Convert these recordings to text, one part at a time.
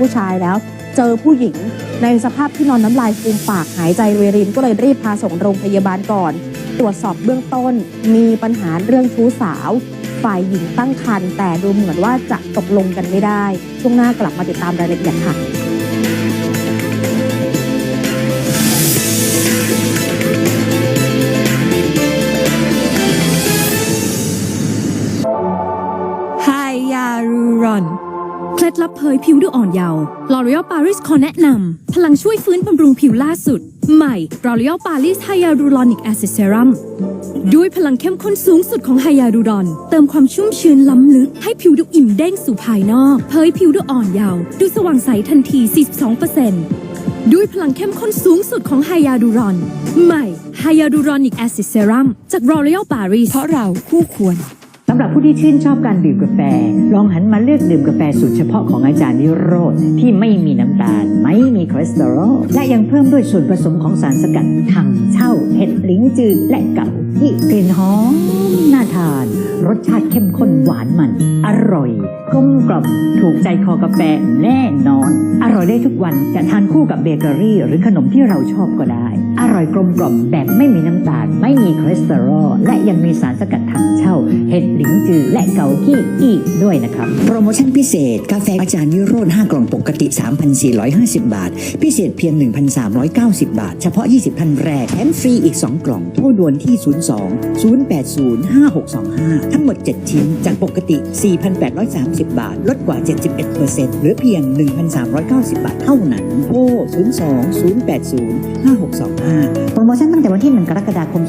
ผู้ชายแล้ว เจอผู้หญิงในสภาพที่นอนน้ำลายฟูมปากหายใจรวยรินก็เลยรีบพาส่งโรงพยาบาลก่อน ตรวจสอบเบื้องต้นมีปัญหาเรื่องชู้สาว ฝ่ายหญิงตั้งครรภ์แต่ดูเหมือนว่าจะตกลงกันไม่ได้ ช่วงหน้ากลับมาติดตามรายละเอียดค่ะยารูรอน เคล็ดลับเผยผิวดูอ่อนเยาว์ L'Oreal Paris ขอแนะนำ พลังช่วยฟื้นบำรุงผิวล่าสุด ใหม่ L'Oreal Paris Hyaluronic Acid Serum ด้วยพลังเข้มข้นสูงสุดของไฮยาลูรอน เติมความชุ่มชื้นล้ำลึก ให้ผิวดูอิ่มเด้งสู่ภายนอก เผยผิวดูอ่อนเยาว์ดูสว่างใสทันที 42%ด้วยพลังเข้มข้นสูงสุดของไฮยาลูรอน ใหม่ Hyaluronic Acid Serum จาก L'Oreal Paris เพราะเราคู่ควรำหรับผู้ที่ชื่นชอบการดื่มกาแฟ ลองหันมาเลือกดื่มกาแฟสูตรเฉพาะของอาจารย์นิโรธที่ไม่มีน้ำตาล ไม่มีคอเลสเตอรอลและยังเพิ่มด้วยส่วนผสมของสารสกัดถังเช่าเห็ดลิ้นจืดและเก่า ที่กลิ่นหอมน่าทาน รสชาติเข้มข้นหวานมัน อร่อยกลมกล่อมถูกใจคอกาแฟแน่นอน อร่อยได้ทุกวันจะทานคู่กับเบเกอรี่ หรือขนมที่เราชอบก็ได้ อร่อยกลมกล่อมแบบไม่มีน้ำตาล ไม่มีคอเลสเตอรอลและยังมีสารสกัดถังเช่า เห็ดหลินจือและเกากี้อีกด้วยนะครับโปรโมชั่นพิเศษ กาแฟอาจารย์วิโรธ5กล่องปกติ 3,450 บาท พิเศษเพียง 1,390 บาท เฉพาะ 20พันแรกแถมฟรีอีก 2 กล่องโทรด่วนที่0 080 5625 ทั้งหมด 7 ชิ้น จากปกติ 4,830 บาท ลดกว่า 71%เหลือเพียง 1,390 บาทเท่านั้น โทร02 080 5625 โปรโมชั่นตั้งแต่วันที่ 1 กรกฎาคม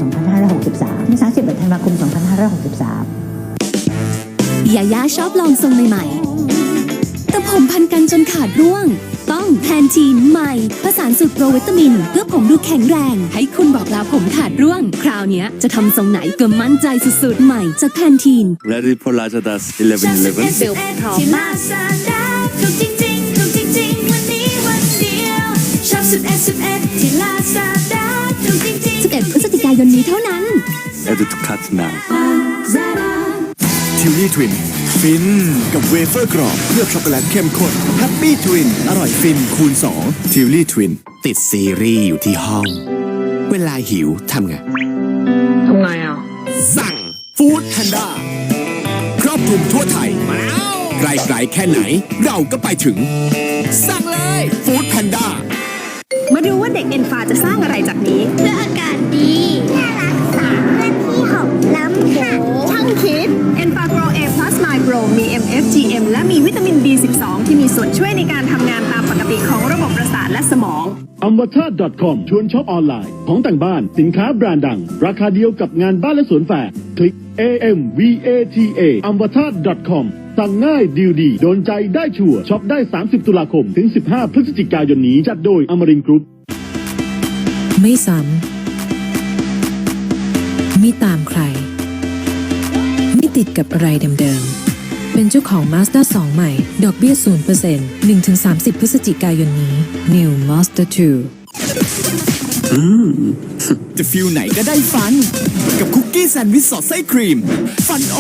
2563 ถึง 31 ธันวาคม 2563ยาย่าชอบลองทรงใหม่ๆแต่ผมพันกันจนขาดร่วงต้องแพ นทีนใหม่ ผสานสูตรโปรวิตามิน เพื่อผมดูแข็งแรง ให้คุณบอกลาผมขาดร่วง คราวเนี้ยจะทำทรงไหนก็มั่นใจสุดๆ ใหม่จากแพนทีน Ready for Lazada's 1111? เบลพร้อมที่ลาซาด้าถูกจริงๆถูกจริงๆวันนี้วันเดียวชอบสุดเอ็ดสุดเอ็ดที่ลาซาด้าถูกจริงๆ11พฤศจิกายนนี้เท่านั้น Ready to cut now. ซาด้า ทิวลี่ทวิน ฟิน กับเวเฟอร์กรอบเคลือบช็อกโกแลตเข้มข้นแฮปปี้ทวิน อร่อยฟินคูณ2ทิวลี่ทวิน ติดซีรีส์อยู่ที่ห้อง เวลาหิวทำไง ทำไงอะ สั่งฟู้ดแพนด้าครอบคลุมทั่วไทยมาแล้วไกลๆแค่ไหน เราก็ไปถึง สั่งเลยฟู้ดแพนด้ามาดูว่าเด็กเอ็นฟาจะสร้างอะไรจากนี้ เพื่ออากาศดี องอัมวัต .com ชวนช็อปออนไลน์ ของแต่งบ้านสินค้าแบรนด์ดัง ราคาเดียวกับงานบ้านและสวนแฟร์คลิก AMVATA อัมวัต .com สั่งง่ายดีลดี โดนใจได้ชัวร์ช็อปได้ 30 ตุลาคม ถึง 15 พฤศจิกายนนี้ จัดโดยอมรินกรุ๊ปไม่ซ้ำไม่ตามใคร ไม่ติดกับอะไรเดิมๆ เป็นเจ้าของ Mazda 2 ใหม่ ดอกเบี้ย 0% 1-30 พฤศจิกายนนี้ New Mazda 2จะฟิลไหนก็ได้ฟัน กับคุกกี้แซนด์วิชสอดไส้ครีม ฟันโอ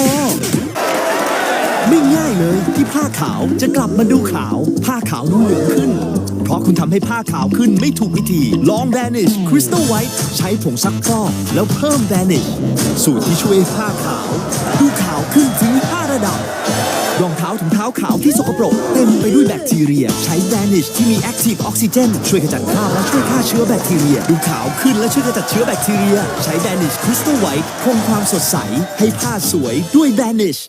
ไม่ง่ายเลยที่ผ้าขาวจะกลับมาดูขาว ผ้าขาวดูเหลืองขึ้น เพราะคุณทำให้ผ้าขาวขึ้นไม่ถูกวิธี ลอง Vanish Crystal White ใช้ผงซักฟอกแล้วเพิ่ม Vanish สูตรที่ช่วยผ้าขาว ดูขาวขึ้นถึง5ระดับ รองเท้าถุงเท้าขาวที่สกปรก เต็มไปด้วยแบคทีเรีย ใช้ Vanish ที่มี Active Oxygen ช่วยขจัดคราบและช่วยฆ่าเชื้อแบคทีเรีย ดูขาวขึ้นและช่วยขจัดเชื้อแบคทีเรีย ใช้ Vanish Crystal White คงความสดใส ให้ผ้าสวยด้วย Vanish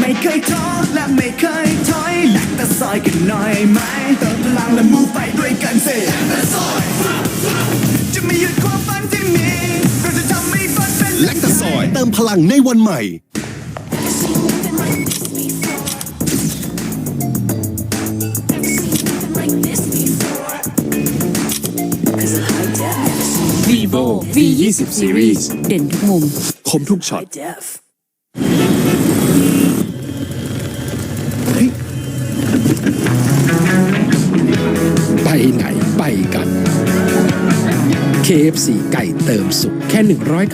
ไม่เคยท้อและไม่เคยถอยแลกตะซอยกันหน่อยไหมเติมพลังและมูฟไปด้วยกันสิจะไม่หยุดความฝันที่มีเราจะทำให้ฝันเป็นแลคตาซอยเติมพลังในวันใหม่ vivo v 2 0 series เด่นทุกมุม คมทุกช็อต ไปไหนไปกัน KFC ไก่เติมสุขแค่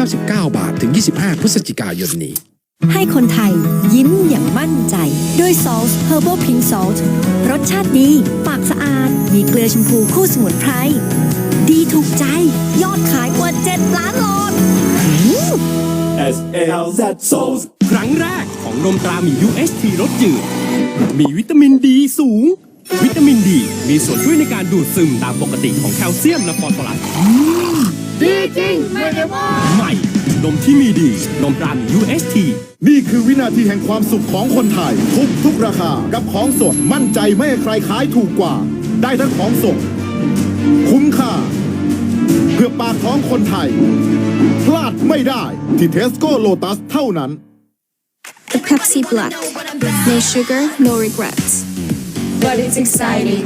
199 บาท ถึง 25 พฤศจิกายนนี้ ให้คนไทยยิ้มอย่างมั่นใจ ด้วย Salt Herbal Pink Salt รสชาติดี ปากสะอาด มีเกลือชมพูคู่สมุนไพร ดีถูกใจ ยอดขายกว่า 7 ล้านหลอด S L Z Souls ครั้งแรกของนมตราหมี UHT รสจืด มีวิตามินดีสูง วิตามินดีมีส่วนช่วยในการดูดซึมตามปกติของแคลเซียมและฟอสฟอรัสดีจริงไม่ได้ว่าใหม่ นมที่มีดี นมตราหมี UHT นี่คือวินาทีแห่งความสุขของคนไทย ทุกทุกราคา กับของสดมั่นใจไม่ให้ใครขายถูกกว่า ได้ทั้งของสดคุ้มค่า เพื่อปากท้องคนไทย พลาดไม่ได้ที่เทสโก้โลตัสเท่านั้น The Pepsi Black No sugar no regrets but it's exciting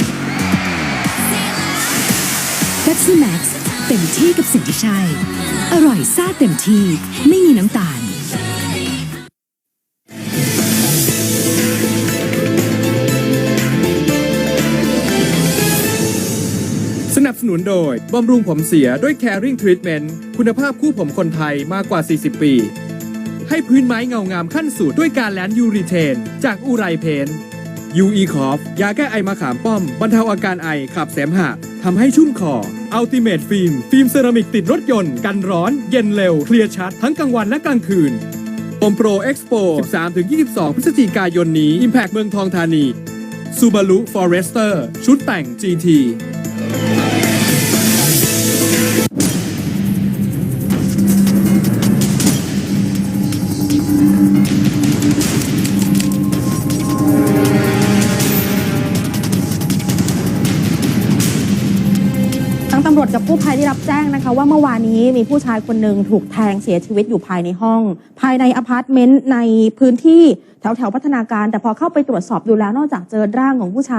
Pepsi Max เต็มที่กับสิ่งที่ใช่ อร่อยซาเต็มที่ ไม่มีน้ำตาล สนับสนุนโดย บำรุงผมเสียด้วย Caring Treatment คุณภาพคู่ผมคนไทยมากกว่า 40 ปี ให้พื้นไม้เงางามขั้นสุดด้วยการแลนยูรีเทน จากอุไรเพนยูอีคอฟยาแก้ไอมะขามป้อม บรรเทาอาการไอขับเสมหะทำให้ชุ่มคอ อัลติเมทฟิล์มฟิล์มเซรามิกติดรถยนต์ กันร้อน เย็นเร็ว เคลียร์ชัด ทั้งกลางวันและกลางคืนปมโปรเอ็กซ์โป13-22 พฤศจิกายนนี้ Impact เมืองทองธานีซูบารุฟอเรสเตอร์ชุดแต่ง GT างตำรวจกับกู้ภัยได้รับแจ้งนะคะ ว่าเมื่อวานนี้มีผู้ชายคนหนึ่งถูกแทงเสียชีวิตอยู่ภายในห้อง ภายในอพาร์ตเมนต์ในพื้นที่แถวแถวพัฒนาการ แต่พอเข้าไปตรวจสอบดูแล้วนอกจากเจอร่างของผู้ชาย